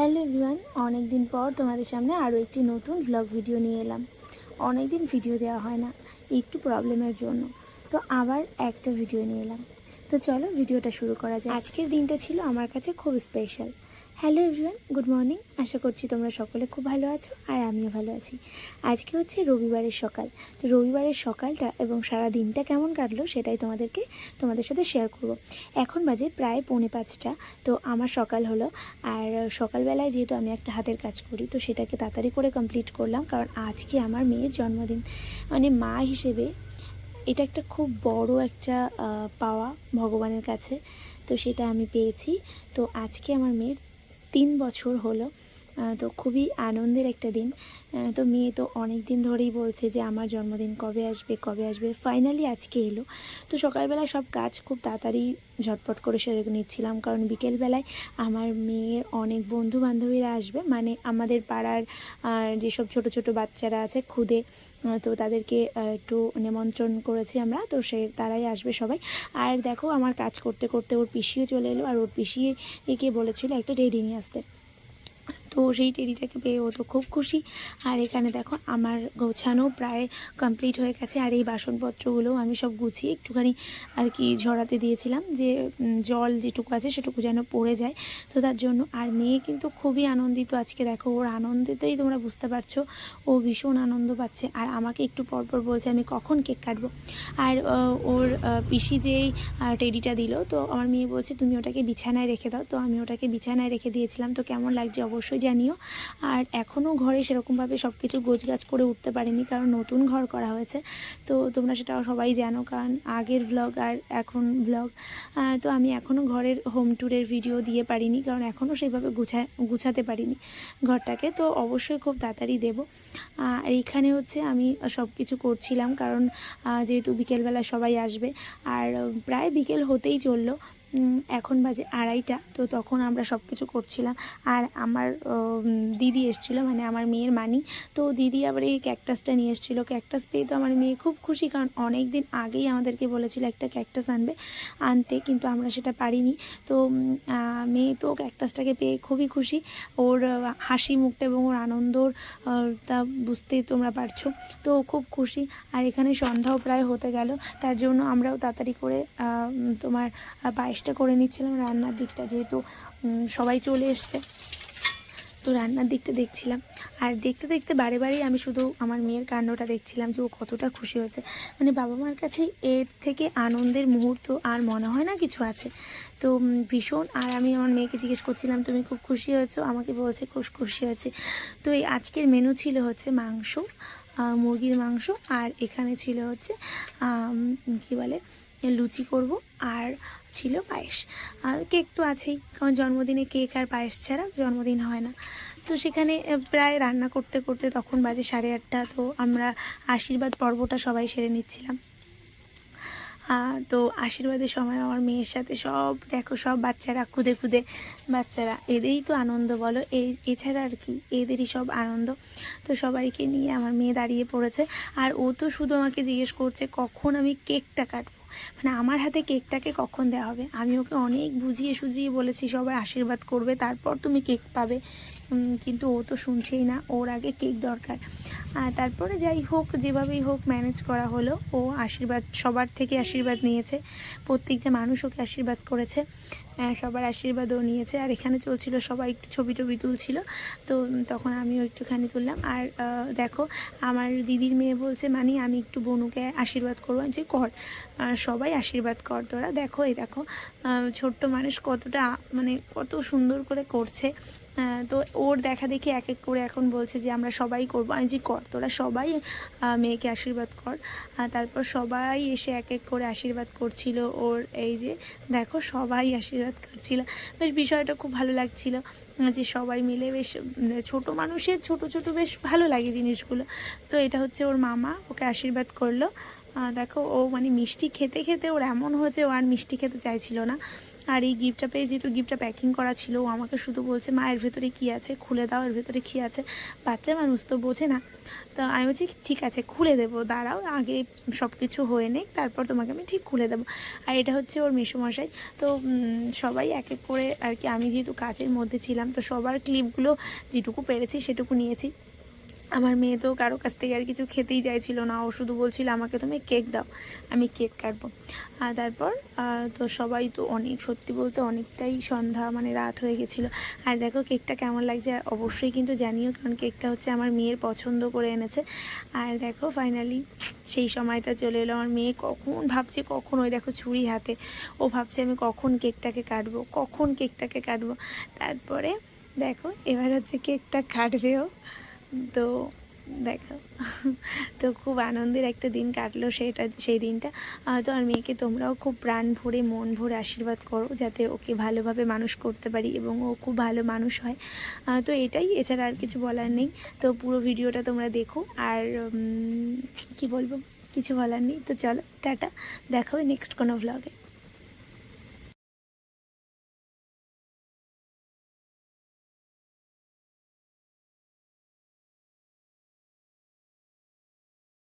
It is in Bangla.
হ্যালো এভরিওয়ান অনেক দিন পর তোমাদের সামনে আরও একটি নতুন ব্লগ ভিডিও নিয়ে এলাম। অনেক দিন ভিডিও দেওয়া হয় না, একটু প্রবলেমের জন্য। তো আবার একটা ভিডিও নিয়ে এলাম। তো চলো ভিডিওটা শুরু করা যায় আজকের দিনটা ছিল আমার কাছে খুব special hello everyone, good morning. আশা করছি তোমরা সকলে খুব ভালো আছো আর আমিও ভালো আছি। আজকে হচ্ছে রবিবারের সকাল। তো রবিবারের সকালটা এবং সারা দিনটা কেমন কাটলো সেটাই তোমাদেরকে তোমাদের সাথে শেয়ার করব। এখন বাজে প্রায় পৌনে পাঁচটা। তো আমার সকাল হলো আর সকালবেলায় যেহেতু আমি একটা হাতের কাজ করি, তো সেটাকে তাড়াতাড়ি করে কমপ্লিট করলাম। কারণ আজকে আমার মেয়ের জন্মদিন। মানে মা হিসেবে এটা একটা খুব বড় একটা পাওয়া ভগবানের কাছে। তো সেটা আমি পেয়েছি। তো আজকে আমার মেয়ের তিন বছর হলো। তো খুবই আনন্দের একটা দিন। তো মেয়ে তো অনেক দিন ধরেই বলছে যে, আমার জন্মদিন কবে আসবে কবে আসবে? ফাইনালি আজকে এলো। তো সকালবেলা সব কাজ খুব তাড়াতাড়ি ঝটপট করে সেরে নিচ্ছিলাম। কারণ বিকেলবেলায় আমার মেয়ের অনেক বন্ধু বান্ধবীরা আসবে। মানে আমাদের পাড়ার যেসব ছোট ছোট বাচ্চারা আছে খুদে তো তাদেরকে একটু নিমন্ত্রণ করেছি আমরা। তো সে, তারাই আসবে সবাই। আর দেখো, আমার কাজ করতে করতে ওর পিসিও চলে এলো। আর ওর পিসি একে বলেছিল একটা টেডি নিয়ে আসতে। তো সেই টেডিটাকে পেয়ে ও তো খুব খুশি। আর এখানে দেখো আমার গোছানো প্রায় কমপ্লিট হয়ে গেছে। আর এই বাসনপত্রগুলো আমি সব গুছিয়ে একটুখানি আর কি ঝরাতে দিয়েছিলাম যে জল যেটুকু আছে সেটুকু যেন পড়ে যায়। তো তার জন্য আর মেয়ে কিন্তু খুবই আনন্দিত আজকে দেখো। ওর আনন্দেতেই তোমরা বুঝতে পারছ, ও ভীষণ আনন্দ পাচ্ছে। আর আমাকে একটু পরপর বলছে, আমি কখন কেক কাটবো? আর ওর পিসি যেই টেডিটা দিল, তো আমার মেয়ে বলছে, তুমি ওটাকে বিছানায় রেখে দাও। তো আমি ওটাকে বিছানায় রেখে দিয়েছিলাম। তো কেমন লাগছে অবশ্যই জানিও। আর এখনও ঘরে সেরকমভাবে সব কিছু গোছগাছ করে উঠতে পারিনি, কারণ নতুন ঘর করা হয়েছে। তো তোমরা সেটা সবাই জানো, কারণ আগের ব্লগ আর এখন ব্লগ তো আমি এখনও ঘরের হোম ট্যুরের ভিডিও দিয়ে পারিনি, কারণ এখনও সেইভাবে গুছা গুছাতে পারিনি ঘরটাকে। তো অবশ্যই খুব তাড়াতাড়ি দেবো। আর এইখানে হচ্ছে আমি সব কিছু করছিলাম, কারণ যেহেতু বিকেলবেলা সবাই আসবে, আর প্রায় বিকেল হতেই চলল। এখন বাজে আড়াইটা তো তখন আমরা সব কিছু করছিলাম। আর আমার দিদি এসেছিল মানে আমার মেয়ের মানি। তো দিদি আবার এই ক্যাকটাসটা নিয়ে এসেছিল। ক্যাকটাস পেয়ে তো আমার মেয়ে খুব খুশি কারণ অনেক দিন আগেই আমাদেরকে বলেছিল একটা ক্যাকটাস আনবে আনতে কিন্তু আমরা সেটা পারিনি। তো মেয়ে তো ক্যাকটাসটাকে পেয়ে খুবই খুশি। ওর হাসি মুখটা এবং ওর আনন্দর তা বুঝতেই তোমরা পারছ। তো খুব খুশি। আর এখানে সন্ধ্যাও প্রায় হতে গেল। তার জন্য আমরাও তাড়াতাড়ি করে তোমার আহ, পায়েসটা করে নিচ্ছিলাম রান্নার দিকটা, যেহেতু সবাই চলে এসছে। তো রান্নার দিকটা দেখছিলাম। আর দেখতে দেখতে বারে বারেই আমি শুধু আমার মেয়ের কাণ্ডটা দেখছিলাম যে ও কতটা খুশি হয়েছে। মানে বাবা মার কাছে এর থেকে আনন্দের মুহূর্ত আর মনে হয় না কিছু আছে। তো ভীষণ, আর আমি আমার মেয়েকে জিজ্ঞেস করছিলাম, তুমি খুব খুশি হয়েছো? আমাকে বলছে, খুব খুশি হয়েছে। তো এই আজকের মেনু ছিল হচ্ছে মাংস মুরগির মাংস, আর এখানে ছিল হচ্ছে কি বলে লুচি করব আর ছিল পায়েস। আর কেক তো আছেই, কারণ জন্মদিনে কেক আর পায়েস ছাড়া জন্মদিন হয় না। তো সেখানে প্রায় রান্না করতে করতে তখন বাজে সাড়ে আটটা, তো আমরা আশীর্বাদ পর্বটা সবাই সেরে নিচ্ছিলাম। তো আশীর্বাদের সময় আমার মেয়ের সাথে সব, দেখো সব বাচ্চারা, খুদে খুদে বাচ্চারা, এদেরই তো আনন্দ বলো এই এছাড়া আর কি, এদেরই সব আনন্দ। তো সবাইকে নিয়ে আমার মেয়ে দাঁড়িয়ে পড়েছে, আর ও তো শুধু আমাকে জিজ্ঞেস করছে, কখন আমি কেকটা কাটবো? মানে আমার হাতে কেকটাকে কখন দেওয়া হবে? আমি ওকে অনেক বুঝিয়ে সুঝিয়ে বলেছি, সবাই আশীর্বাদ করবে, তারপর তুমি কেক পাবে। কিন্তু ও তো শুনছেই না, ওর আগে কেক দরকার। আর তারপরে যাই হোক, যেভাবেই হোক ম্যানেজ করা হলো, ও আশীর্বাদ, সবার থেকে আশীর্বাদ নিয়েছে। প্রত্যেকটা মানুষ ওকে আশীর্বাদ করেছে। সবার আশীর্বাদও নিয়েছে। আর এখানে চলছিল, সবাই একটু ছবি টবি তুলছিল। তো তখন আমিও একটুখানি তুললাম। আর দেখো, আমার দিদির মেয়ে বলছে মানে আমি একটু বনুকে আশীর্বাদ করব। যে কর। সবাই আশীর্বাদ কর তোরা। দেখো, এই দেখো ছোট্ট মানুষ কতটা মানে কত সুন্দর করে করছে। তো ওর দেখা দেখি এক এক করে এখন বলছে যে, আমরা সবাই করব। আমি যে কর, তোরা সবাই মেয়েকে আশীর্বাদ কর। তারপর সবাই এসে এক এক করে আশীর্বাদ করছিল ওর এই যে, দেখো সবাই আশীর্বাদ করছিল। বেশ বিষয়টা খুব ভালো লাগছিল যে সবাই মিলে বেশ ছোট মানুষের ছোট ছোট বেশ ভালো লাগে জিনিসগুলো। তো এটা হচ্ছে ওর মামা, ওকে আশীর্বাদ করল। দেখো ও মানে মিষ্টি খেতে খেতে ওর এমন হয়েছে, ও আর মিষ্টি খেতে চাইছিল না। আর এই গিফটটা পেয়ে যেহেতু গিফটটা প্যাকিং করা ছিল, ও আমাকে শুধু বলছে, মা, এর ভেতরে কী আছে? খুলে দাও, এর ভেতরে কী আছে? বাচ্চা মানুষ তো বোঝে না। তো আমি বলছি, ঠিক আছে, খুলে দেবো, দাঁড়াও, আগে সব কিছু হয়ে নেই তারপর তোমাকে আমি ঠিক খুলে দেবো। আর এটা হচ্ছে ওর মেসোমশাই। তো সবাই এক এক করে আর কি, আমি যেহেতু কাজের মধ্যে ছিলাম, তো সবার ক্লিপগুলো যেটুকু পেরেছি সেটুকু নিয়েছি। আমার মেয়ে তো কারও কাছ থেকে আর কিছু খেতেই চাইছিল না। ও শুধু বলছিল, আমাকে তুমি কেক দাও, আমি কেক কাটবো। আর তারপর তো সবাই তো অনেক, সত্যি বলতে অনেকটাই সন্ধ্যা মানে রাত হয়ে গেছিল। আর দেখো কেকটা কেমন লাগছে অবশ্যই কিন্তু জানিও, কারণ কেকটা হচ্ছে আমার মেয়ের পছন্দ করে এনেছে। আর দেখো ফাইনালি সেই সময়টা চলে এলো। আমার মেয়ে কখন ভাবছে, কখন ওই দেখো ছুরি হাতে, ও ভাবছে আমি কখন কেকটাকে কাটবো, কখন কেকটাকে কাটবো। তারপরে দেখো, এবার হচ্ছে কেকটা কাটবেও তো দেখো, তো খুব আনন্দের একটা দিন কাটলো সেটা, সেই দিনটা। তো আর মেয়েকে তোমরাও খুব প্রাণ ভরে, মন ভরে আশীর্বাদ করো যাতে ওকে ভালোভাবে মানুষ করতে পারি এবং ও খুব ভালো মানুষ হয়। তো এটাই, এছাড়া আর কিছু বলার নেই। তো পুরো ভিডিওটা তোমরা দেখো আর কি বলব? কিছু বলার নেই। তো চলো, টাটা। দেখাবে নেক্সট কোনো ভ্লগে